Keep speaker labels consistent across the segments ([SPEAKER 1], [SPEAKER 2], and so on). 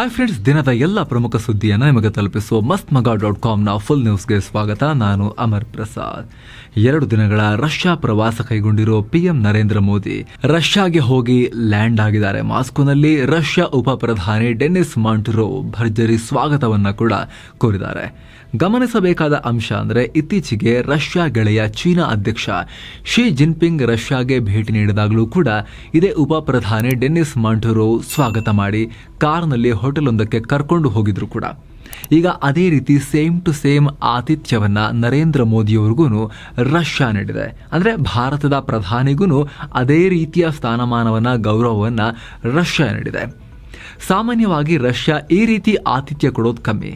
[SPEAKER 1] Hi friends ದಿನದ ಎಲ್ಲ ಪ್ರಮುಖ ಸುದ್ದಿಯನ್ನು ನಿಮಗೆ ತಲುಪಿಸುವ ಮಸ್ತ್ ಮಗ ಡಾಟ್ ಕಾಮ್ನ ಫುಲ್ ನ್ಯೂಸ್ಗೆ ಸ್ವಾಗತ. ನಾನು ಅಮರ್ ಪ್ರಸಾದ್. ಎರಡು ದಿನಗಳ ರಷ್ಯಾ ಪ್ರವಾಸ ಕೈಗೊಂಡಿರೋ ಪಿಎಂ ನರೇಂದ್ರ ಮೋದಿ ರಷ್ಯಾಗೆ ಹೋಗಿ ಲ್ಯಾಂಡ್ ಆಗಿದ್ದಾರೆ. ಮಾಸ್ಕೋನಲ್ಲಿ ರಷ್ಯಾ ಉಪ ಪ್ರಧಾನಿ ಡೆನಿಸ್ ಮಾಂಟ್ರೋ ಭರ್ಜರಿ ಸ್ವಾಗತವನ್ನ ಕೂಡ ಕೋರಿದ್ದಾರೆ. ಗಮನಿಸಬೇಕಾದ ಅಂಶ ಅಂದರೆ ಇತ್ತೀಚೆಗೆ ರಷ್ಯಾ ಗೆಳೆಯ ಚೀನಾ ಅಧ್ಯಕ್ಷ ಶಿ ಜಿನ್ಪಿಂಗ್ ರಷ್ಯಾಗೆ ಭೇಟಿ ನೀಡಿದಾಗಲೂ ಕೂಡ ಇದೇ ಉಪ ಪ್ರಧಾನಿ ಮಾಂಟುರೋ ಸ್ವಾಗತ ಮಾಡಿ ಕಾರ್ನಲ್ಲಿ ಹೋಟೆಲೊಂದಕ್ಕೆ ಕರ್ಕೊಂಡು ಹೋಗಿದ್ರು ಕೂಡ. ಈಗ ಅದೇ ರೀತಿ ಸೇಮ್ ಟು ಸೇಮ್ ಆತಿಥ್ಯವನ್ನು ನರೇಂದ್ರ ಮೋದಿಯವ್ರಿಗೂ ರಷ್ಯಾ ನೀಡಿದೆ. ಅಂದರೆ ಭಾರತದ ಪ್ರಧಾನಿಗೂ ಅದೇ ರೀತಿಯ ಸ್ಥಾನಮಾನವನ್ನು, ಗೌರವವನ್ನು ರಷ್ಯಾ ನೀಡಿದೆ. ಸಾಮಾನ್ಯವಾಗಿ ರಷ್ಯಾ ಈ ರೀತಿ ಆತಿಥ್ಯ ಕೊಡೋದು ಕಮ್ಮಿ.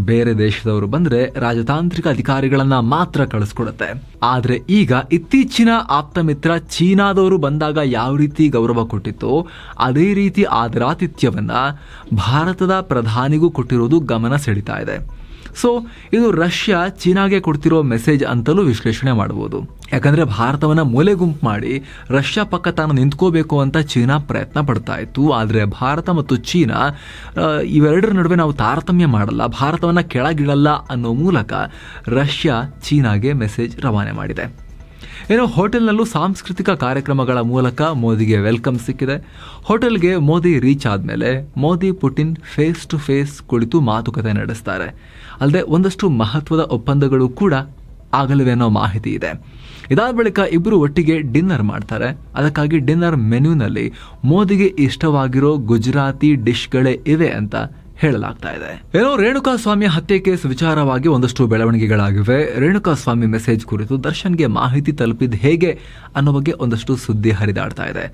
[SPEAKER 1] ಬೇರೆ ದೇಶದವರು ಬಂದ್ರೆ ರಾಜತಾಂತ್ರಿಕ ಅಧಿಕಾರಿಗಳನ್ನ ಮಾತ್ರ ಕಳಿಸ್ಕೊಡುತ್ತೆ. ಆದ್ರೆ ಈಗ ಇತ್ತೀಚಿನ ಆಪ್ತ ಮಿತ್ರ ಚೀನಾದವರು ಬಂದಾಗ ಯಾವ ರೀತಿ ಗೌರವ ಕೊಟ್ಟಿತ್ತೋ, ಅದೇ ರೀತಿ ಆದರಾತಿಥ್ಯವನ್ನ ಭಾರತದ ಪ್ರಧಾನಿಗೂ ಕೊಟ್ಟಿರೋದು ಗಮನ ಸೆಳೀತಾ ಇದೆ. ಸೊ ಇದು ರಷ್ಯಾ ಚೀನಾಗೆ ಕೊಡ್ತಿರೋ ಮೆಸೇಜ್ ಅಂತಲೂ ವಿಶ್ಲೇಷಣೆ ಮಾಡ್ಬೋದು ಯಾಕಂದರೆ ಭಾರತವನ್ನು ಮೂಲೆ ಗುಂಪು ಮಾಡಿ ರಷ್ಯಾ ಪಕ್ಕ ತಾನು ನಿಂತ್ಕೋಬೇಕು ಅಂತ ಚೀನಾ ಪ್ರಯತ್ನ ಪಡ್ತಾ ಇತ್ತು. ಆದರೆ ಭಾರತ ಮತ್ತು ಚೀನಾ ಇವೆರಡರ ನಡುವೆ ನಾವು ತಾರತಮ್ಯ ಮಾಡಲ್ಲ, ಭಾರತವನ್ನು ಕೆಳಗಿಡಲ್ಲ ಅನ್ನೋ ಮೂಲಕ ರಷ್ಯಾ ಚೀನಾಗೆ ಮೆಸೇಜ್ ರವಾನೆ ಮಾಡಿದೆ. ಏನೋ ಹೋಟೆಲ್ನಲ್ಲೂ ಸಾಂಸ್ಕೃತಿಕ ಕಾರ್ಯಕ್ರಮಗಳ ಮೂಲಕ ಮೋದಿಗೆ ವೆಲ್ಕಮ್ ಸಿಕ್ಕಿದೆ. ಹೋಟೆಲ್ಗೆ ಮೋದಿ ರೀಚ್ ಆದಮೇಲೆ Modi Putin face to face ಕುಳಿತು ಮಾತುಕತೆ ನಡೆಸ್ತಾರೆ. ಅಲ್ಲದೆ ಒಂದಷ್ಟು ಮಹತ್ವದ ಒಪ್ಪಂದಗಳು ಕೂಡ ಆಗಲಿವೆ ಅನ್ನೋ ಮಾಹಿತಿ ಇದೆ. ಇದಾದ ಬಳಿಕ ಇಬ್ಬರು ಒಟ್ಟಿಗೆ ಡಿನ್ನರ್ ಮಾಡ್ತಾರೆ. ಅದಕ್ಕಾಗಿ ಡಿನ್ನರ್ ಮೆನ್ಯೂನಲ್ಲಿ ಮೋದಿಗೆ ಇಷ್ಟವಾಗಿರೋ ಗುಜರಾತಿ ಡಿಶ್ಗಳೇ ಇವೆ ಅಂತ ಹೇಳಲಾಗ್ತಾ ಇದೆ. ಏನೋ ರೇಣುಕಾ ಸ್ವಾಮಿ ಹತ್ಯೆ ಕೇಸ್ ವಿಚಾರವಾಗಿ ಒಂದಷ್ಟು ಬೆಳವಣಿಗೆಗಳಾಗಿವೆ. ರೇಣುಕಾ ಸ್ವಾಮಿ ಮೆಸೇಜ್ ಕುರಿತು ದರ್ಶನ್ಗೆ ಮಾಹಿತಿ ತಲುಪಿದ ಹೇಗೆ ಅನ್ನೋ ಬಗ್ಗೆ ಒಂದಷ್ಟು ಸುದ್ದಿ ಹರಿದಾಡ್ತಾ ಇದೆ.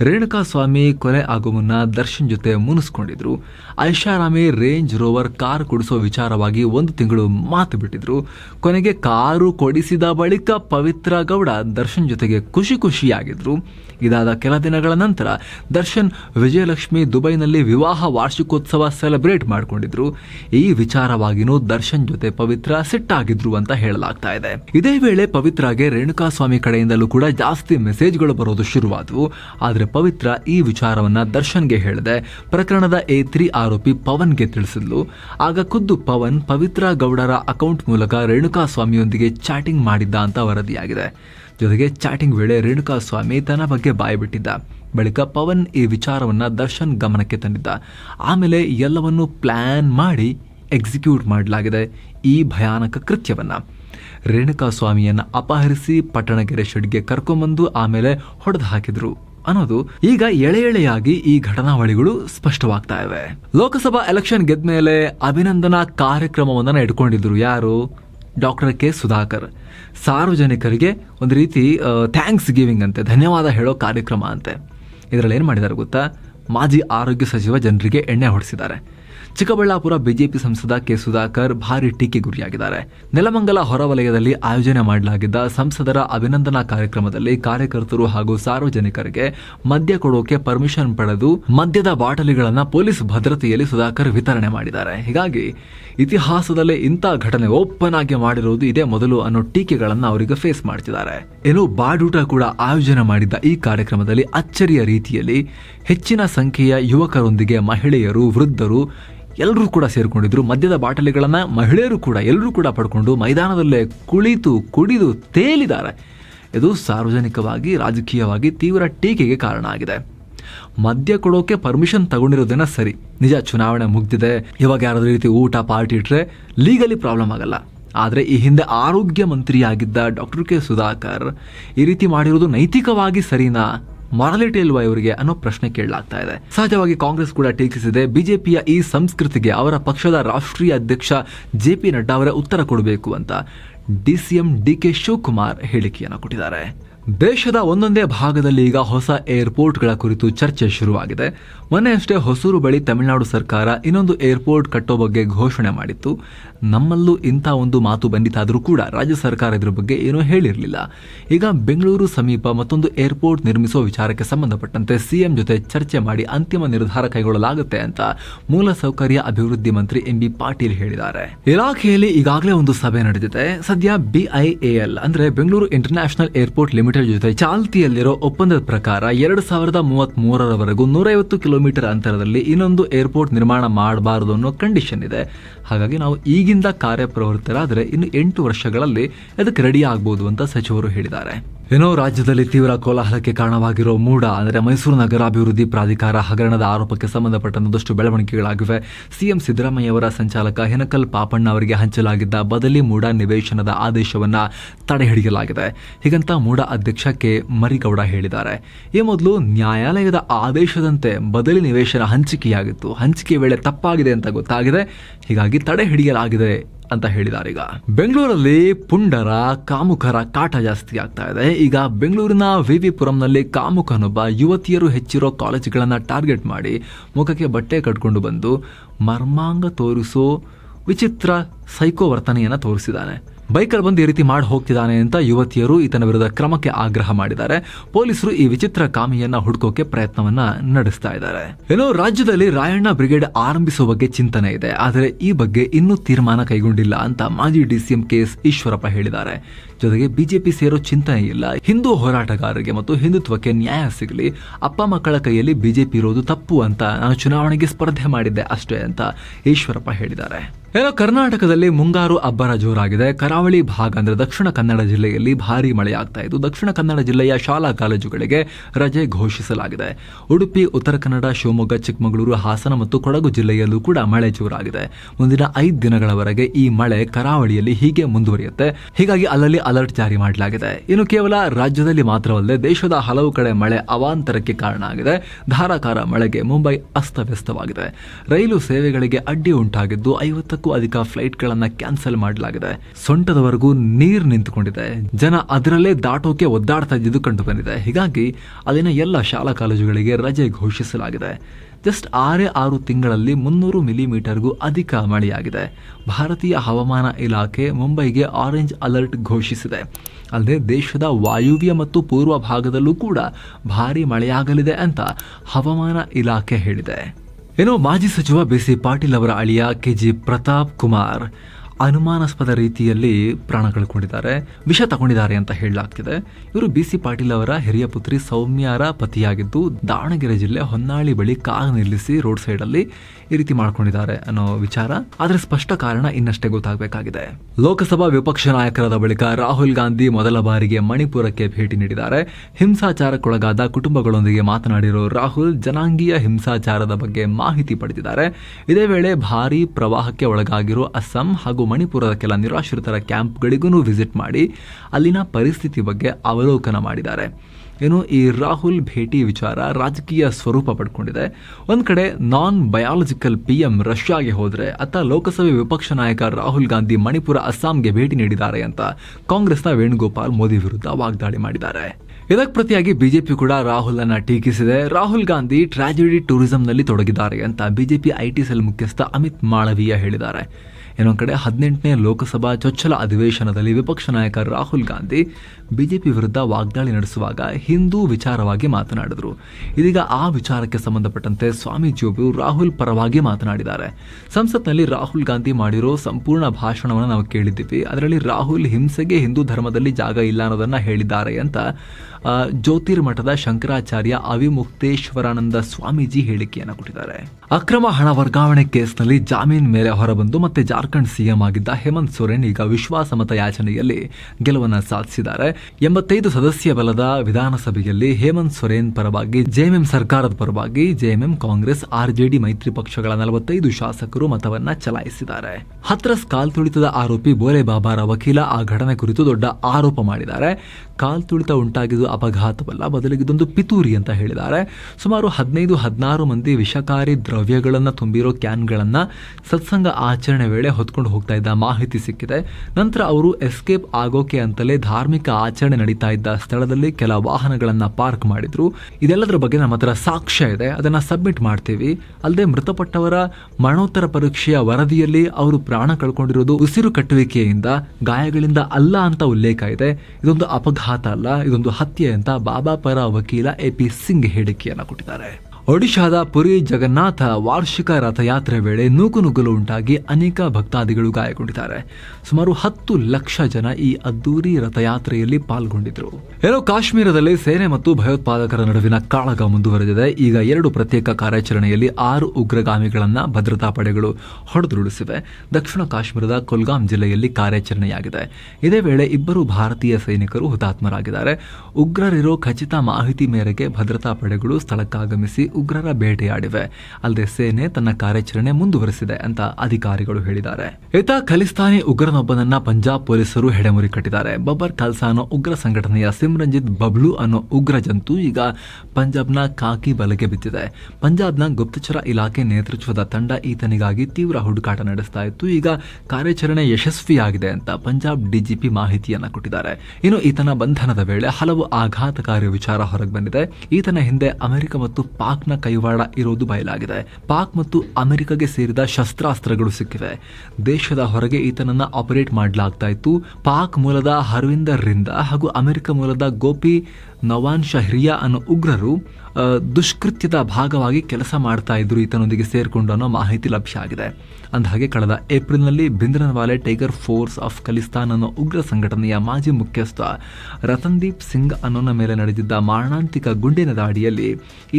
[SPEAKER 1] ರೇಣುಕಾ ಸ್ವಾಮಿ ಕೊಲೆ ಆಗೋ ಮುನ್ನ ದರ್ಶನ್ ಜೊತೆ ಮುನಿಸ್ಕೊಂಡಿದ್ರು. ಐಷಾರಾಮಿ ರೇಂಜ್ ರೋವರ್ ಕಾರ್ ಕೊಡಿಸೋ ವಿಚಾರವಾಗಿ ಒಂದು ತಿಂಗಳು ಮಾತು ಬಿಟ್ಟಿದ್ರು. ಕೊನೆಗೆ ಕಾರು ಕೊಡಿಸಿದ ಬಳಿಕ ಪವಿತ್ರ ಗೌಡ ದರ್ಶನ್ ಜೊತೆಗೆ ಖುಷಿ ಖುಷಿಯಾಗಿದ್ರು. ಇದಾದ ಕೆಲ ದಿನಗಳ ನಂತರ ದರ್ಶನ್ ವಿಜಯಲಕ್ಷ್ಮಿ ದುಬೈನಲ್ಲಿ ವಿವಾಹ ವಾರ್ಷಿಕೋತ್ಸವ ಸೆಲೆಬ್ರೇಟ್ ಮಾಡಿಕೊಂಡಿದ್ರು. ಈ ವಿಚಾರವಾಗಿನೂ ದರ್ಶನ್ ಜೊತೆ ಪವಿತ್ರ ಸಿಟ್ಟಾಗಿದ್ರು ಅಂತ ಹೇಳಲಾಗ್ತಾ ಇದೆ. ಇದೇ ವೇಳೆ ಪವಿತ್ರಾಗೆ ರೇಣುಕಾ ಸ್ವಾಮಿ ಕಡೆಯಿಂದಲೂ ಕೂಡ ಜಾಸ್ತಿ ಮೆಸೇಜ್ಗಳು ಬರೋದು ಶುರುವಾದವು. ಆದ್ರೆ ಪವಿತ್ರ ಈ ವಿಚಾರವನ್ನ ದರ್ಶನ್ಗೆ ಹೇಳಿದೆ. ಪ್ರಕರಣದ ಎ ತ್ರೀ ಆರೋಪಿ ಪವನ್ಗೆ ತಿಳಿಸಿದ್ಲು. ಆಗ ಖುದ್ದು ಪವನ್ ಪವಿತ್ರ ಗೌಡರ ಅಕೌಂಟ್ ಮೂಲಕ ರೇಣುಕಾ ಸ್ವಾಮಿಯೊಂದಿಗೆ ಚಾಟಿಂಗ್ ಮಾಡಿದ್ದ ಅಂತ ವರದಿಯಾಗಿದೆ. ಜೊತೆಗೆ ಚಾಟಿಂಗ್ ವೇಳೆ ರೇಣುಕಾ ಸ್ವಾಮಿ ತನ್ನ ಬಗ್ಗೆ ಬಾಯ್ಬಿಟ್ಟಿದ್ದ. ಬಳಿಕ ಪವನ್ ಈ ವಿಚಾರವನ್ನು ದರ್ಶನ್ ಗಮನಕ್ಕೆ ತಂದಿದ್ದ. ಆಮೇಲೆ ಎಲ್ಲವನ್ನು ಪ್ಲ್ಯಾನ್ ಮಾಡಿ ಎಕ್ಸಿಕ್ಯೂಟ್ ಮಾಡಲಾಗಿದೆ ಈ ಭಯಾನಕ ಕೃತ್ಯವನ್ನು. ರೇಣುಕಾ ಸ್ವಾಮಿಯನ್ನು ಅಪಹರಿಸಿ ಪಟ್ಟಣಗೆರೆ ಶೆಡ್ಗೆ ಕರ್ಕೊಂಬಂದು ಆಮೇಲೆ ಹೊಡೆದು ಹಾಕಿದ್ರು ಅನ್ನೋದು ಈಗ ಎಳೆ ಎಳೆಯಾಗಿ ಈ ಘಟನಾವಳಿಗಳು ಸ್ಪಷ್ಟವಾಗ್ತಾ ಇವೆ. ಲೋಕಸಭಾ ಎಲೆಕ್ಷನ್ ಗೆದ್ಮೇಲೆ ಅಭಿನಂದನಾ ಕಾರ್ಯಕ್ರಮವನ್ನ ಇಟ್ಕೊಂಡಿದ್ರು ಯಾರು? Doctor K Sudhakar. ಸಾರ್ವಜನಿಕರಿಗೆ ಒಂದು ರೀತಿ ಥ್ಯಾಂಕ್ಸ್ ಗಿವಿಂಗ್ ಅಂತೆ, ಧನ್ಯವಾದ ಹೇಳೋ ಕಾರ್ಯಕ್ರಮ ಅಂತೆ. ಇದರಲ್ಲಿ ಏನು ಮಾಡಿದ್ದಾರೆ ಗೊತ್ತಾ? ಮಾಜಿ ಆರೋಗ್ಯ ಸಚಿವ ಜನರಿಗೆ ಎಣ್ಣೆ ಹೊಡೆಸಿದ್ದಾರೆ. ಚಿಕ್ಕಬಳ್ಳಾಪುರ ಬಿಜೆಪಿ ಸಂಸದ ಕೆ ಸುಧಾಕರ್ ಭಾರಿ ಟೀಕೆ ಗುರಿಯಾಗಿದ್ದಾರೆ ನೆಲಮಂಗಲ ಹೊರವಲಯದಲ್ಲಿ ಆಯೋಜನೆ ಮಾಡಲಾಗಿದ್ದ ಸಂಸದರ ಅಭಿನಂದನಾ ಕಾರ್ಯಕ್ರಮದಲ್ಲಿ ಕಾರ್ಯಕರ್ತರು ಹಾಗೂ ಸಾರ್ವಜನಿಕರಿಗೆ ಮದ್ಯ ಕೊಡೋಕೆ ಪರ್ಮಿಷನ್ ಪಡೆದು ಮದ್ಯದ ಬಾಟಲಿಗಳನ್ನ ಪೊಲೀಸ್ ಭದ್ರತೆಯಲ್ಲಿ ಸುಧಾಕರ್ ವಿತರಣೆ ಮಾಡಿದ್ದಾರೆ. ಹೀಗಾಗಿ ಇತಿಹಾಸದಲ್ಲೇ ಇಂಥ ಘಟನೆ ಓಪನ್ ಆಗಿ ಮಾಡಿರುವುದು ಇದೇ ಮೊದಲು ಅನ್ನೋ ಟೀಕೆಗಳನ್ನು ಅವರಿಗೆ ಫೇಸ್ ಮಾಡ್ತಿದ್ದಾರೆ. ಏನು ಬಾಡೂಟ ಕೂಡ ಆಯೋಜನೆ ಮಾಡಿದ್ದ ಈ ಕಾರ್ಯಕ್ರಮದಲ್ಲಿ ಅಚ್ಚರಿಯ ರೀತಿಯಲ್ಲಿ ಹೆಚ್ಚಿನ ಸಂಖ್ಯೆಯ ಯುವಕರೊಂದಿಗೆ ಮಹಿಳೆಯರು, ವೃದ್ಧರು ಎಲ್ಲರೂ ಕೂಡ ಸೇರಿಕೊಂಡಿದ್ರು. ಮದ್ಯದ ಬಾಟಲಿಗಳನ್ನು ಮಹಿಳೆಯರು ಕೂಡ ಎಲ್ಲರೂ ಕೂಡ ಪಡ್ಕೊಂಡು ಮೈದಾನದಲ್ಲೇ ಕುಳಿತು, ಕುಡಿದು ತೇಲಿದ್ದಾರೆ. ಇದು ಸಾರ್ವಜನಿಕವಾಗಿ, ರಾಜಕೀಯವಾಗಿ ತೀವ್ರ ಟೀಕೆಗೆ ಕಾರಣ ಆಗಿದೆ. ಮದ್ಯ ಕೊಡೋಕೆ ಪರ್ಮಿಷನ್ ತಗೊಂಡಿರೋದೇನ ಸರಿ. ನಿಜ, ಚುನಾವಣೆ ಮುಗ್ದಿದೆ. ಇವಾಗ ಯಾರಾದ್ರೂ ರೀತಿ ಊಟ, ಪಾರ್ಟಿ ಇಟ್ರೆ ಲೀಗಲಿ ಪ್ರಾಬ್ಲಮ್ ಆಗಲ್ಲ. ಆದರೆ ಈ ಹಿಂದೆ ಆರೋಗ್ಯ ಮಂತ್ರಿಯಾಗಿದ್ದ ಡಾಕ್ಟರ್ ಕೆ ಸುಧಾಕರ್ ಈ ರೀತಿ ಮಾಡಿರೋದು ನೈತಿಕವಾಗಿ ಸರಿನಾ? ಮಾರಲಿಟಿ ಇಲ್ವಾ ಇವರಿಗೆ ಅನ್ನೋ ಪ್ರಶ್ನೆ ಕೇಳಲಾಗ್ತಾ ಇದೆ. ಸಹಜವಾಗಿ ಕಾಂಗ್ರೆಸ್ ಕೂಡ ಟೀಕಿಸಿದೆ, ಬಿಜೆಪಿಯ ಈ ಸಂಸ್ಕೃತಿಗೆ ಅವರ ಪಕ್ಷದ ರಾಷ್ಟ್ರೀಯ ಅಧ್ಯಕ್ಷ ಜೆ ಪಿ ನಡ್ಡಾ ಅವರೇ ಉತ್ತರ ಕೊಡಬೇಕು ಅಂತ ಡಿಸಿಎಂ ಡಿ ಕೆ ಶಿವಕುಮಾರ್ ಹೇಳಿಕೆಯನ್ನು ಕೊಟ್ಟಿದ್ದಾರೆ. ದೇಶದ ಒಂದೊಂದೇ ಭಾಗದಲ್ಲಿ ಈಗ ಹೊಸ ಏರ್ಪೋರ್ಟ್ಗಳ ಕುರಿತು ಚರ್ಚೆ ಶುರುವಾಗಿದೆ. ಮೊನ್ನೆಯಷ್ಟೇ ಹೊಸೂರು ಬಳಿ ತಮಿಳುನಾಡು ಸರ್ಕಾರ ಇನ್ನೊಂದು ಏರ್ಪೋರ್ಟ್ ಕಟ್ಟೋ ಬಗ್ಗೆ ಘೋಷಣೆ ಮಾಡಿತ್ತು. ನಮ್ಮಲ್ಲೂ ಇಂಥ ಒಂದು ಮಾತು ಬಂದಿತಾದರೂ ಕೂಡ ರಾಜ್ಯ ಸರ್ಕಾರ ಇದರ ಬಗ್ಗೆ ಏನೂ ಹೇಳಿರಲಿಲ್ಲ. ಈಗ ಬೆಂಗಳೂರು ಸಮೀಪ ಮತ್ತೊಂದು ಏರ್ಪೋರ್ಟ್ ನಿರ್ಮಿಸುವ ವಿಚಾರಕ್ಕೆ ಸಂಬಂಧಪಟ್ಟಂತೆ ಸಿಎಂ ಜೊತೆ ಚರ್ಚೆ ಮಾಡಿ ಅಂತಿಮ ನಿರ್ಧಾರ ಕೈಗೊಳ್ಳಲಾಗುತ್ತೆ ಅಂತ ಮೂಲಸೌಕರ್ಯ ಅಭಿವೃದ್ಧಿ ಮಂತ್ರಿ ಎಂ ಬಿ ಪಾಟೀಲ್ ಹೇಳಿದ್ದಾರೆ. ಇಲಾಖೆಯಲ್ಲಿ ಈಗಾಗಲೇ ಒಂದು ಸಭೆ ನಡೆದಿದೆ. ಸದ್ಯ ಬಿಐಎಎಲ್ ಅಂದ್ರೆ ಬೆಂಗಳೂರು ಇಂಟರ್ನ್ಯಾಷನಲ್ ಏರ್ಪೋರ್ಟ್ ಲಿಮಿಟೆಡ್ ಜೊತೆ ಚಾಲ್ತಿಯಲ್ಲಿರೋ ಒಪ್ಪಂದದ ಪ್ರಕಾರ ಎರಡು ಸಾವಿರದ ಮೂವತ್ತ್ ಮೂರರವರೆಗೂ ನೂರೈವತ್ತು ಕಿಲೋಮೀಟರ್ ಅಂತರದಲ್ಲಿ ಇನ್ನೊಂದು ಏರ್ಪೋರ್ಟ್ ನಿರ್ಮಾಣ ಮಾಡಬಾರದು ಅನ್ನೋ ಕಂಡೀಷನ್ ಇದೆ. ಹಾಗಾಗಿ ನಾವು ಈಗಿಂದ ಕಾರ್ಯಪ್ರವೃತ್ತರಾದರೆ ಇನ್ನು ಎಂಟು ವರ್ಷಗಳಲ್ಲಿ ಅದಕ್ಕೆ ರೆಡಿ ಆಗ್ಬೋದು ಅಂತ ಸಚಿವರು ಹೇಳಿದ್ದಾರೆ. ಏನೋ ರಾಜ್ಯದಲ್ಲಿ ತೀವ್ರ ಕೋಲಾಹಲಕ್ಕೆ ಕಾರಣವಾಗಿರೋ ಮೂಡ, ಅಂದರೆ ಮೈಸೂರು ನಗರಾಭಿವೃದ್ಧಿ ಪ್ರಾಧಿಕಾರ ಹಗರಣದ ಆರೋಪಕ್ಕೆ ಸಂಬಂಧಪಟ್ಟಂತಷ್ಟು ಬೆಳವಣಿಗೆಗಳಾಗಿವೆ. ಸಿಎಂ ಸಿದ್ದರಾಮಯ್ಯ ಅವರ ಸಂಚಾಲಕ ಹೆನಕಲ್ ಪಾಪಣ್ಣ ಅವರಿಗೆ ಹಂಚಲಾಗಿದ್ದ ಬದಲಿ ಮೂಡ ನಿವೇಶನದ ಆದೇಶವನ್ನ ತಡೆಹಿಡಿಯಲಾಗಿದೆ ಹೀಗಂತ ಮೂಡ ಅಧ್ಯಕ್ಷ ಕೆ. ಮರಿಗೌಡ ಹೇಳಿದ್ದಾರೆ. ಈ ಮೊದಲು ನ್ಯಾಯಾಲಯದ ಆದೇಶದಂತೆ ಬದಲಿ ನಿವೇಶನ ಹಂಚಿಕೆಯಾಗಿತ್ತು. ಹಂಚಿಕೆ ವೇಳೆ ತಪ್ಪಾಗಿದೆ ಅಂತ ಗೊತ್ತಾಗಿದೆ. ಹೀಗಾಗಿ ತಡೆ ಹಿಡಿಯಲಾಗಿದೆ ಅಂತ ಹೇಳಿದ್ದಾರೆ. ಈಗ ಬೆಂಗಳೂರಲ್ಲಿ ಪುಂಡರ ಕಾಮುಕರ ಕಾಟ ಜಾಸ್ತಿ ಆಗ್ತಾ ಇದೆ. ಈಗ ಬೆಂಗಳೂರಿನ ವಿವಿಪುರಂನಲ್ಲಿ ಕಾಮುಕನೊಬ್ಬ ಯುವತಿಯರು ಹೆಚ್ಚಿರೋ ಕಾಲೇಜ್ಗಳನ್ನು ಟಾರ್ಗೆಟ್ ಮಾಡಿ ಮುಖಕ್ಕೆ ಬಟ್ಟೆ ಕಟ್ಕೊಂಡು ಬಂದು ಮರ್ಮಾಂಗ ತೋರಿಸೋ ವಿಚಿತ್ರ ಸೈಕೋ ವರ್ತನೆಯನ್ನ ತೋರಿಸಿದ್ದಾನೆ. ಬೈಕಲ್ಲಿ ಬಂದು ಈ ರೀತಿ ಮಾಡಿ ಹೋಗ್ತಿದ್ದಾನೆ ಅಂತ ಯುವತಿಯರು ಈತನ ವಿರುದ್ಧ ಕ್ರಮಕ್ಕೆ ಆಗ್ರಹ ಮಾಡಿದ್ದಾರೆ. ಪೊಲೀಸರು ಈ ವಿಚಿತ್ರ ಕಾಮಿಯನ್ನ ಹುಡುಕೋಕೆ ಪ್ರಯತ್ನವನ್ನ ನಡೆಸ್ತಾ ಇದ್ದಾರೆ. ಏನೋ ರಾಜ್ಯದಲ್ಲಿ ರಾಯಣ್ಣ ಬ್ರಿಗೇಡ್ ಆರಂಭಿಸುವ ಬಗ್ಗೆ ಚಿಂತನೆ ಇದೆ. ಆದರೆ ಈ ಬಗ್ಗೆ ಇನ್ನೂ ತೀರ್ಮಾನ ಕೈಗೊಂಡಿಲ್ಲ ಅಂತ ಮಾಜಿ ಡಿಸಿಎಂ ಕೆ ಎಸ್ ಈಶ್ವರಪ್ಪ ಹೇಳಿದ್ದಾರೆ. ಜೊತೆಗೆ ಬಿಜೆಪಿ ಸೇರೋ ಚಿಂತನೆ ಇಲ್ಲ. ಹಿಂದೂ ಹೋರಾಟಗಾರರಿಗೆ ಮತ್ತು ಹಿಂದುತ್ವಕ್ಕೆ ನ್ಯಾಯ ಸಿಗಲಿ. ಅಪ್ಪ ಮಕ್ಕಳ ಕೈಯಲ್ಲಿ ಬಿಜೆಪಿ ಇರೋದು ತಪ್ಪು ಅಂತ ನಾನು ಚುನಾವಣೆಗೆ ಸ್ಪರ್ಧೆ ಮಾಡಿದ್ದೆ ಅಷ್ಟೇ ಅಂತ ಈಶ್ವರಪ್ಪ ಹೇಳಿದ್ದಾರೆ. ಏನೋ ಕರ್ನಾಟಕದಲ್ಲಿ ಮುಂಗಾರು ಅಬ್ಬರ ಜೋರಾಗಿದೆ. ಕರಾವಳಿ ಭಾಗ ಅಂದ್ರೆ ದಕ್ಷಿಣ ಕನ್ನಡ ಜಿಲ್ಲೆಯಲ್ಲಿ ಭಾರಿ ಮಳೆಯಾಗ್ತಾ ಇದ್ದು, ದಕ್ಷಿಣ ಕನ್ನಡ ಜಿಲ್ಲೆಯ ಶಾಲಾ ಕಾಲೇಜುಗಳಿಗೆ ರಜೆ ಘೋಷಿಸಲಾಗಿದೆ. ಉಡುಪಿ, ಉತ್ತರ ಕನ್ನಡ, ಶಿವಮೊಗ್ಗ, ಚಿಕ್ಕಮಗಳೂರು, ಹಾಸನ ಮತ್ತು ಕೊಡಗು ಜಿಲ್ಲೆಯಲ್ಲೂ ಕೂಡ ಮಳೆ ಜೋರಾಗಿದೆ. ಮುಂದಿನ ಐದು ದಿನಗಳವರೆಗೆ ಈ ಮಳೆ ಕರಾವಳಿಯಲ್ಲಿ ಹೀಗೆ ಮುಂದುವರಿಯುತ್ತೆ. ಹೀಗಾಗಿ ಅಲ್ಲಲ್ಲಿ ಅಲರ್ಟ್ ಜಾರಿ ಮಾಡಲಾಗಿದೆ. ಇನ್ನು ಕೇವಲ ರಾಜ್ಯದಲ್ಲಿ ಮಾತ್ರವಲ್ಲದೆ ದೇಶದ ಹಲವು ಕಡೆ ಮಳೆ ಅವಾಂತರಕ್ಕೆ ಕಾರಣ ಆಗಿದೆ. ಧಾರಾಕಾರ ಮಳೆಗೆ ಮುಂಬೈ ಅಸ್ತವ್ಯಸ್ತವಾಗಿದೆ. ರೈಲು ಸೇವೆಗಳಿಗೆ ಅಡ್ಡಿ ಉಂಟಾಗಿದ್ದು ಐವತ್ತಕ್ಕೂ ಅಧಿಕ ಫ್ಲೈಟ್ಗಳನ್ನು ಕ್ಯಾನ್ಸಲ್ ಮಾಡಲಾಗಿದೆ. ಸೊಂಟದವರೆಗೂ ನೀರು ನಿಂತುಕೊಂಡಿದೆ. ಜನ ಅದರಲ್ಲೇ ದಾಟೋಕೆ ಒದ್ದಾಡ್ತಾ ಇದ್ದಿದ್ದು ಕಂಡು ಬಂದಿದೆ. ಹೀಗಾಗಿ ಅಲ್ಲಿನ ಎಲ್ಲ ಶಾಲಾ ಕಾಲೇಜುಗಳಿಗೆ ರಜೆ ಘೋಷಿಸಲಾಗಿದೆ. ಜಸ್ಟ್ ಆರೇ ಆರು ತಿಂಗಳಲ್ಲಿ ಮುನ್ನೂರು ಮಿಲಿಮೀಟರ್ಗೂ ಅಧಿಕ ಮಳೆಯಾಗಿದೆ. ಭಾರತೀಯ ಹವಾಮಾನ ಇಲಾಖೆ ಮುಂಬೈಗೆ ಆರೆಂಜ್ ಅಲರ್ಟ್ ಘೋಷಿಸಿದೆ. ಅಲ್ಲದೆ ದೇಶದ ವಾಯುವ್ಯ ಮತ್ತು ಪೂರ್ವ ಭಾಗದಲ್ಲೂ ಕೂಡ ಭಾರಿ ಮಳೆಯಾಗಲಿದೆ ಅಂತ ಹವಾಮಾನ ಇಲಾಖೆ ಹೇಳಿದೆ. ಏನೋ ಮಾಜಿ ಸಚಿವ ಬಿ ಸಿ ಪಾಟೀಲ್ ಅವರ ಅಳಿಯ ಕೆಜಿ ಪ್ರತಾಪ್ ಕುಮಾರ್ ಅನುಮಾನಾಸ್ಪದ ರೀತಿಯಲ್ಲಿ ಪ್ರಾಣ ಕಳ್ಕೊಂಡಿದ್ದಾರೆ. ವಿಷ ತಗೊಂಡಿದ್ದಾರೆ ಅಂತ ಹೇಳಲಾಗ್ತಿದೆ. ಇವರು ಬಿ ಸಿ ಪಾಟೀಲ್ ಅವರ ಹಿರಿಯ ಪುತ್ರಿ ಸೌಮ್ಯರ ಪತಿಯಾಗಿದ್ದು, ದಾವಣಗೆರೆ ಜಿಲ್ಲೆ ಹೊನ್ನಾಳಿ ಬಳಿ ಕಾರ್ ನಿಲ್ಲಿಸಿ ರೋಡ್ ಸೈಡ್ ಅಲ್ಲಿ ಈ ರೀತಿ ಮಾಡ್ಕೊಂಡಿದ್ದಾರೆ ಅನ್ನೋ ವಿಚಾರ. ಆದ್ರೆ ಸ್ಪಷ್ಟ ಕಾರಣ ಇನ್ನಷ್ಟೇ ಗೊತ್ತಾಗಬೇಕಾಗಿದೆ. ಲೋಕಸಭಾ ವಿಪಕ್ಷ ನಾಯಕರಾದ ಬಳಿಕ ರಾಹುಲ್ ಗಾಂಧಿ ಮೊದಲ ಬಾರಿಗೆ ಮಣಿಪುರಕ್ಕೆ ಭೇಟಿ ನೀಡಿದ್ದಾರೆ. ಹಿಂಸಾಚಾರಕ್ಕೊಳಗಾದ ಕುಟುಂಬಗಳೊಂದಿಗೆ ಮಾತನಾಡಿರೋ ರಾಹುಲ್ ಜನಾಂಗೀಯ ಹಿಂಸಾಚಾರದ ಬಗ್ಗೆ ಮಾಹಿತಿ ಪಡೆದಿದ್ದಾರೆ. ಇದೇ ವೇಳೆ ಭಾರೀ ಪ್ರವಾಹಕ್ಕೆ ಒಳಗಾಗಿರೋ ಅಸ್ಸಾಂ ಹಾಗೂ ಮಣಿಪುರದ ಕೆಲ ನಿರಾಶ್ರಿತರ ಕ್ಯಾಂಪ್ಗಳಿಗೂ ವಿಸಿಟ್ ಮಾಡಿ ಅಲ್ಲಿನ ಪರಿಸ್ಥಿತಿ ಬಗ್ಗೆ ಅವಲೋಕನ ಮಾಡಿದ್ದಾರೆ. ಏನು, ಈ ರಾಹುಲ್ ಭೇಟಿ ವಿಚಾರ ರಾಜಕೀಯ ಸ್ವರೂಪ ಪಡ್ಕೊಂಡಿದೆ. ಒಂದು ಕಡೆ ನಾನ್ ಬಯಾಲಜಿಕಲ್ ಪಿ ಎಂ ರಷ್ಯಾಗೆ ಹೋದರೆ ಅತ್ತ ಲೋಕಸಭೆ ವಿಪಕ್ಷ ನಾಯಕ ರಾಹುಲ್ ಗಾಂಧಿ ಮಣಿಪುರ ಅಸ್ಸಾಂಗೆ ಭೇಟಿ ನೀಡಿದ್ದಾರೆ ಅಂತ ಕಾಂಗ್ರೆಸ್ನ ವೇಣುಗೋಪಾಲ್ ಮೋದಿ ವಿರುದ್ಧ ವಾಗ್ದಾಳಿ ಮಾಡಿದ್ದಾರೆ. ಇದಕ್ಕೆ ಪ್ರತಿಯಾಗಿ ಬಿಜೆಪಿ ಕೂಡ ರಾಹುಲ್ ಅನ್ನ ಟೀಕಿಸಿದೆ. ರಾಹುಲ್ ಗಾಂಧಿ ಟ್ರಾಜಿಡಿ ಟೂರಿಸಂನಲ್ಲಿ ತೊಡಗಿದ್ದಾರೆ ಅಂತ ಬಿಜೆಪಿ ಐಟಿ ಸೆಲ್ ಮುಖ್ಯಸ್ಥ ಅಮಿತ್ ಮಾಳವೀಯ ಹೇಳಿದ್ದಾರೆ. ಇನ್ನೊಂದು ಕಡೆ ಹದಿನೆಂಟನೇ ಲೋಕಸಭಾ ಚೊಚ್ಚಲ ಅಧಿವೇಶನದಲ್ಲಿ ವಿಪಕ್ಷ ನಾಯಕ ರಾಹುಲ್ ಗಾಂಧಿ ಬಿಜೆಪಿ ವಿರುದ್ಧ ವಾಗ್ದಾಳಿ ನಡೆಸುವಾಗ ಹಿಂದೂ ವಿಚಾರವಾಗಿ ಮಾತನಾಡಿದರು. ಇದೀಗ ಆ ವಿಚಾರಕ್ಕೆ ಸಂಬಂಧಪಟ್ಟಂತೆ ಸ್ವಾಮೀಜಿಯೊಬ್ಬರು ರಾಹುಲ್ ಪರವಾಗಿ ಮಾತನಾಡಿದ್ದಾರೆ. ಸಂಸತ್ನಲ್ಲಿ ರಾಹುಲ್ ಗಾಂಧಿ ಮಾಡಿರೋ ಸಂಪೂರ್ಣ ಭಾಷಣವನ್ನು ನಾವು ಕೇಳಿದ್ದೀವಿ. ಅದರಲ್ಲಿ ರಾಹುಲ್ ಹಿಂಸೆಗೆ ಹಿಂದೂ ಧರ್ಮದಲ್ಲಿ ಜಾಗ ಇಲ್ಲ ಅನ್ನೋದನ್ನು ಹೇಳಿದ್ದಾರೆ ಅಂತ ಜ್ಯೋತಿರ್ಮಠದ ಶಂಕರಾಚಾರ್ಯ ಅವಿಮುಕ್ತೇಶ್ವರಾನಂದ ಸ್ವಾಮೀಜಿ ಹೇಳಿಕೆಯನ್ನು ಕೊಟ್ಟಿದ್ದಾರೆ. ಅಕ್ರಮ ಹಣ ವರ್ಗಾವಣೆ ಕೇಸ್ನಲ್ಲಿ ಜಾಮೀನ್ ಮೇಲೆ ಹೊರಬಂದು ಮತ್ತೆ ಜಾರ್ಖಂಡ್ ಸಿಎಂ ಆಗಿದ್ದ ಹೇಮಂತ್ ಸೊರೇನ್ ಈಗ ವಿಶ್ವಾಸಮತ ಯಾಚನೆಯಲ್ಲಿ ಗೆಲುವನ್ನು ಸಾಧಿಸಿದ್ದಾರೆ. ಎಂಬತ್ತೈದು ಸದಸ್ಯ ಬಲದ ವಿಧಾನಸಭೆಯಲ್ಲಿ ಹೇಮಂತ್ ಸೊರೇನ್ ಪರವಾಗಿ ಜೆಎಂಎಂ ಸರ್ಕಾರದ ಪರವಾಗಿ ಜೆಎಂಎಂ ಕಾಂಗ್ರೆಸ್ ಆರ್ಜೆಡಿ ಮೈತ್ರಿ ಪಕ್ಷಗಳ ನಲವತ್ತೈದು ಶಾಸಕರು ಮತವನ್ನ ಚಲಾಯಿಸಿದ್ದಾರೆ. ಹತ್ರಸ್ ಕಾಲ್ತುಳಿತದ ಆರೋಪಿ ಬೋಲೆ ಬಾಬಾರ ವಕೀಲ ಆ ಘಟನೆ ಕುರಿತು ದೊಡ್ಡ ಆರೋಪ ಮಾಡಿದ್ದಾರೆ. ಕಾಲ್ತುಳಿತ ಉಂಟಾಗಿದ್ದು ಅಪಘಾತವಲ್ಲ ಬದಲಿಗೆ ಇದೊಂದು ಪಿತೂರಿ ಅಂತ ಹೇಳಿದ್ದಾರೆ. ಸುಮಾರು ಹದಿನೈದು, ಹದಿನಾರು ಮಂದಿ ವಿಷಕಾರಿ ದ್ರವ್ಯಗಳನ್ನು ತುಂಬಿರೋ ಕ್ಯಾನ್ಗಳನ್ನ ಸತ್ಸಂಗ ಆಚರಣೆ ವೇಳೆ ಹೊತ್ಕೊಂಡು ಹೋಗ್ತಾ ಇದ್ದ ಮಾಹಿತಿ ಸಿಕ್ಕಿದೆ. ನಂತರ ಅವರು ಎಸ್ಕೇಪ್ ಆಗೋಕೆ ಅಂತಲೇ ಧಾರ್ಮಿಕ ಆಚರಣೆ ನಡೀತಾ ಇದ್ದ ಸ್ಥಳದಲ್ಲಿ ಕೆಲ ವಾಹನಗಳನ್ನ ಪಾರ್ಕ್ ಮಾಡಿದ್ರು. ಇದೆಲ್ಲದರ ಬಗ್ಗೆ ನಮ್ಮ ಹತ್ರ ಸಾಕ್ಷ್ಯ ಇದೆ. ಅದನ್ನ ಸಬ್ಮಿಟ್ ಮಾಡ್ತೀವಿ. ಅಲ್ಲದೆ ಮೃತಪಟ್ಟವರ ಮರಣೋತ್ತರ ಪರೀಕ್ಷೆಯ ವರದಿಯಲ್ಲಿ ಅವರು ಪ್ರಾಣ ಕಳ್ಕೊಂಡಿರೋದು ಉಸಿರು ಕಟ್ಟುವಿಕೆಯಿಂದ, ಗಾಯಗಳಿಂದ ಅಲ್ಲ ಅಂತ ಉಲ್ಲೇಖ ಇದೆ. ಇದೊಂದು ಅಪಘಾತ ಅಲ್ಲ, ಇದೊಂದು ಹತ್ಯೆ ಅಂತ ಬಾಬಾ ಪರ ವಕೀಲ ಎ ಪಿ ಸಿಂಗ್ ಹೇಳಿಕೆಯನ್ನ ಕೊಟ್ಟಿದ್ದಾರೆ. ಒಡಿಶಾದ ಪುರಿ ಜಗನ್ನಾಥ ವಾರ್ಷಿಕ ರಥಯಾತ್ರೆ ವೇಳೆ ನೂಕುನುಗ್ಗಲು ಉಂಟಾಗಿ ಅನೇಕ ಭಕ್ತಾದಿಗಳು ಗಾಯಗೊಂಡಿದ್ದಾರೆ. ಸುಮಾರು ಹತ್ತು ಲಕ್ಷ ಜನ ಈ ಅದ್ದೂರಿ ರಥಯಾತ್ರೆಯಲ್ಲಿ ಪಾಲ್ಗೊಂಡಿದ್ರು ಏನೋ ಕಾಶ್ಮೀರದಲ್ಲಿ ಸೇನೆ ಮತ್ತು ಭಯೋತ್ಪಾದಕರ ನಡುವಿನ ಕಾಳಗ ಮುಂದುವರೆದಿದೆ. ಈಗ ಎರಡು ಪ್ರತ್ಯೇಕ ಕಾರ್ಯಾಚರಣೆಯಲ್ಲಿ ಆರು ಉಗ್ರಗಾಮಿಗಳನ್ನು ಭದ್ರತಾ ಪಡೆಗಳು ಹೊಡೆದುರುಳಿಸಿವೆ. ದಕ್ಷಿಣ ಕಾಶ್ಮೀರದ ಕುಲ್ಗಾಮ್ ಜಿಲ್ಲೆಯಲ್ಲಿ ಕಾರ್ಯಾಚರಣೆಯಾಗಿದೆ. ಇದೇ ವೇಳೆ ಇಬ್ಬರು ಭಾರತೀಯ ಸೈನಿಕರು ಹುತಾತ್ಮರಾಗಿದ್ದಾರೆ. ಉಗ್ರರಿರೋ ಖಚಿತ ಮಾಹಿತಿ ಮೇರೆಗೆ ಭದ್ರತಾ ಪಡೆಗಳು ಸ್ಥಳಕ್ಕಾಗಮಿಸಿ ಉಗ್ರರ ಬೇಟೆಯಾಡಿವೆ. ಅಲ್ಲದೆ ಸೇನೆ ತನ್ನ ಕಾರ್ಯಾಚರಣೆ ಮುಂದುವರೆಸಿದೆ ಅಂತ ಅಧಿಕಾರಿಗಳು ಹೇಳಿದ್ದಾರೆ. ಈತ ಖಲಿಸ್ತಾನಿ ಉಗ್ರನೊಬ್ಬನನ್ನ ಪಂಜಾಬ್ ಪೊಲೀಸರು ಹೆಡೆಮುರಿ ಕಟ್ಟಿದ್ದಾರೆ. ಬಬ್ಬರ್ ಖಲ್ಸಾ ಅನ್ನೋ ಉಗ್ರ ಸಂಘಟನೆಯ ಸಿಮ್ರಂಜಿತ್ ಬಬ್ಲು ಅನ್ನೋ ಉಗ್ರ ಜಂತು ಈಗ ಪಂಜಾಬ್ನ ಕಾಕಿ ಬಲೆಗೆ ಬಿದ್ದಿದೆ. ಪಂಜಾಬ್ನ ಗುಪ್ತಚರ ಇಲಾಖೆ ನೇತೃತ್ವದ ತಂಡ ಈತನಿಗಾಗಿ ತೀವ್ರ ಹುಡುಕಾಟ ನಡೆಸ್ತಾ ಇತ್ತು. ಈಗ ಕಾರ್ಯಾಚರಣೆ ಯಶಸ್ವಿಯಾಗಿದೆ ಅಂತ ಪಂಜಾಬ್ ಡಿಜಿಪಿ ಮಾಹಿತಿಯನ್ನ ಕೊಟ್ಟಿದ್ದಾರೆ. ಇನ್ನು ಈತನ ಬಂಧನದ ವೇಳೆ ಹಲವು ಆಘಾತಕಾರಿ ವಿಚಾರ ಹೊರಗೆ ಬಂದಿದೆ. ಈತನ ಹಿಂದೆ ಅಮೆರಿಕ ಮತ್ತು ಪಾಕ್ನ ಕೈವಾಡ ಇರೋದು ಬಯಲಾಗಿದೆ. ಪಾಕ್ ಮತ್ತು ಅಮೆರಿಕಗೆ ಸೇರಿದ ಶಸ್ತ್ರಾಸ್ತ್ರಗಳು ಸಿಕ್ಕಿವೆ. ದೇಶದ ಹೊರಗೆ ಈತನನ್ನ ಆಪರೇಟ್ ಮಾಡಲಾಗ್ತಾ ಇತ್ತು. ಪಾಕ್ ಮೂಲದ ಹರ್ವಿಂದರ್ ರಿಂದ ಹಾಗೂ ಅಮೆರಿಕ ಮೂಲದ ಗೋಪಿ ನವಾನ್ ಶಹ್ರಿಯಾ ಅನ್ನೋ ಉಗ್ರರು ದುಷ್ಕೃತ್ಯದ ಭಾಗವಾಗಿ ಕೆಲಸ ಮಾಡ್ತಾ ಇದ್ರು ಈತನೊಂದಿಗೆ ಸೇರಿಕೊಂಡು ಅನ್ನೋ ಮಾಹಿತಿ ಲಭ್ಯ ಆಗಿದೆ. ಅಂದಹಾಗೆ ಕಳೆದ ಏಪ್ರಿಲ್ನಲ್ಲಿ Bhindranwale tiger force of Khalistan ಅನ್ನೋ ಉಗ್ರ ಸಂಘಟನೆಯ ಮಾಜಿ ಮುಖ್ಯಸ್ಥ ರತನ್ದೀಪ್ ಸಿಂಗ್ ಅನ್ನೋನ ಮೇಲೆ ನಡೆದಿದ್ದ ಮಾರಣಾಂತಿಕ ಗುಂಡಿನ ದಾಳಿಯಲ್ಲಿ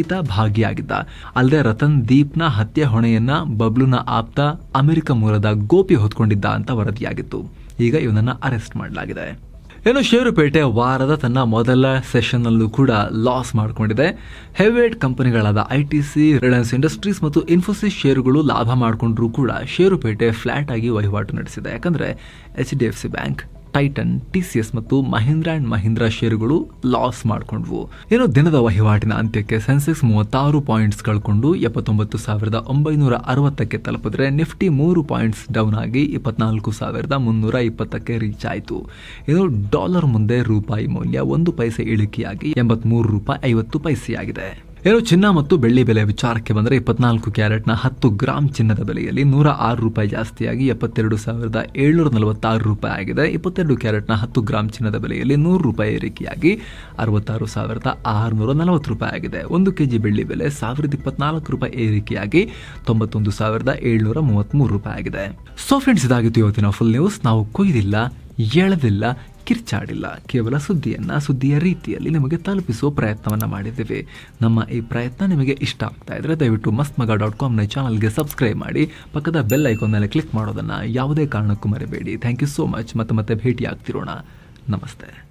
[SPEAKER 1] ಈತ ಭಾಗಿಯಾಗಿದ್ದ. ಅಲ್ಲದೆ ರತನ್ ದೀಪ್ನ ಹತ್ಯೆ ಹೊಣೆಯನ್ನ ಬಬ್ಲುನ ಆಪ್ತ ಅಮೆರಿಕ ಮೂಲದ ಗೋಪಿ ಹೊತ್ಕೊಂಡಿದ್ದ ಅಂತ ವರದಿಯಾಗಿತ್ತು. ಈಗ ಇವನನ್ನು ಅರೆಸ್ಟ್ ಮಾಡಲಾಗಿದೆ. ಏನು ಷೇರುಪೇಟೆ ವಾರದ ತನ್ನ ಮೊದಲ ಸೆಷನ್ನಲ್ಲೂ ಕೂಡ ಲಾಸ್ ಮಾಡಿಕೊಂಡಿದೆ. Heavyweight ಕಂಪನಿಗಳಾದ I T C, Reliance Industries ಮತ್ತು ಇನ್ಫೋಸಿಸ್ ಷೇರುಗಳು ಲಾಭ ಮಾಡಿಕೊಂಡ್ರೂ ಕೂಡ ಷೇರುಪೇಟೆ ಫ್ಲಾಟ್ ಆಗಿ ವಹಿವಾಟು ನಡೆಸಿದೆ. ಯಾಕಂದರೆ H D F C bank Titan T C S ಮತ್ತು ಮಹೀಂದ್ರ ಅಂಡ್ ಮಹೀಂದ್ರ ಶೇರುಗಳು ಲಾಸ್ ಮಾಡಿಕೊಂಡ್ವು. ಏನು ದಿನದ ವಹಿವಾಟಿನ ಅಂತ್ಯಕ್ಕೆ ಸೆನ್ಸೆಕ್ಸ್ ಮೂವತ್ತಾರು ಪಾಯಿಂಟ್ಸ್ ಕಳ್ಕೊಂಡು ಎಪ್ಪತ್ತೊಂಬತ್ತು ಸಾವಿರದ ಒಂಬೈನೂರ ಅರವತ್ತಕ್ಕೆ ತಲುಪಿದ್ರೆ ನಿಫ್ಟಿ ಮೂರು ಪಾಯಿಂಟ್ಸ್ ಡೌನ್ ಆಗಿ ಇಪ್ಪತ್ನಾಲ್ಕು ಸಾವಿರದ ಮುನ್ನೂರ ಇಪ್ಪತ್ತಕ್ಕೆ ರೀಚ್ ಆಯಿತು. ಇದು ಡಾಲರ್ ಮುಂದೆ ರೂಪಾಯಿ ಮೌಲ್ಯ ಒಂದು ಪೈಸೆ ಇಳಿಕೆಯಾಗಿ ಎಂಬತ್ಮೂರು ರೂಪಾಯಿ ಐವತ್ತು ಪೈಸೆಯಾಗಿದೆ. ಏನು ಚಿನ್ನ ಮತ್ತು ಬೆಳ್ಳಿ ಬೆಲೆ ವಿಚಾರಕ್ಕೆ ಬಂದರೆ ಇಪ್ಪತ್ನಾಲ್ಕು ಕ್ಯಾರೆಟ್ನ ಹತ್ತು ಗ್ರಾಮ್ ಚಿನ್ನದ ಬೆಲೆಯಲ್ಲಿ ನೂರ ಆರು ರೂಪಾಯಿ ಜಾಸ್ತಿಯಾಗಿ ಎಪ್ಪತ್ತೆರಡು ಸಾವಿರದ ಏಳ್ನೂರ ನಲವತ್ತಾರು ರೂಪಾಯಿ ಆಗಿದೆ. ಇಪ್ಪತ್ತೆರಡು ಕ್ಯಾರೆಟ್ನ ಹತ್ತು ಗ್ರಾಮ್ ಚಿನ್ನದ ಬೆಲೆಯಲ್ಲಿ ನೂರು ರೂಪಾಯಿ ಏರಿಕೆಯಾಗಿ ಅರವತ್ತಾರು ಸಾವಿರದ ಆರುನೂರ ನಲವತ್ತು ರೂಪಾಯಿ ಆಗಿದೆ. ಒಂದು ಕೆ ಜಿ ಬೆಳ್ಳಿ ಬೆಲೆ ಸಾವಿರದ ಇಪ್ಪತ್ನಾಲ್ಕು ರೂಪಾಯಿ ಏರಿಕೆಯಾಗಿ ತೊಂಬತ್ತೊಂದು ಸಾವಿರದ ಏಳ್ನೂರ ಮೂವತ್ತ್ಮೂರು ರೂಪಾಯಿ ಆಗಿದೆ. ಸೊ ಫ್ರೆಂಡ್ಸ್, ಇದಾಗಿತ್ತು ಇವತ್ತಿನ ಫುಲ್ ನ್ಯೂಸ್. ನಾವು ಕೊಯ್ದಿಲ್ಲ ಎಳೆದಿಲ್ಲ, ಕಿರ್ಚಾಡಿಲ್ಲ. ಕೇವಲ ಸುದ್ದಿಯನ್ನ ಸುದ್ದಿಯ ರೀತಿಯಲ್ಲಿ ನಿಮಗೆ ತಲುಪಿಸುವ ಪ್ರಯತ್ನವನ್ನ ಮಾಡಿದ್ದೇವೆ. ನಮ್ಮ ಈ ಪ್ರಯತ್ನ ನಿಮಗೆ ಇಷ್ಟ ಆಗ್ತಾ ಇದ್ರೆ ದಯವಿಟ್ಟು ಮಸ್ತ್ ಮಗ ಡಾಟ್ ಕಾಮ್ನ ಚಾನಲ್ಗೆ ಸಬ್ಸ್ಕ್ರೈಬ್ ಮಾಡಿ, ಪಕ್ಕದ ಬೆಲ್ ಐಕಾನ್ ಮೇಲೆ ಕ್ಲಿಕ್ ಮಾಡೋದನ್ನ ಯಾವುದೇ ಕಾರಣಕ್ಕೂ ಮರಿಬೇಡಿ. Thank you so much. ಮತ್ತೆ ಮತ್ತೆ ಭೇಟಿ ಆಗ್ತಿರೋಣ ನಮಸ್ತೆ.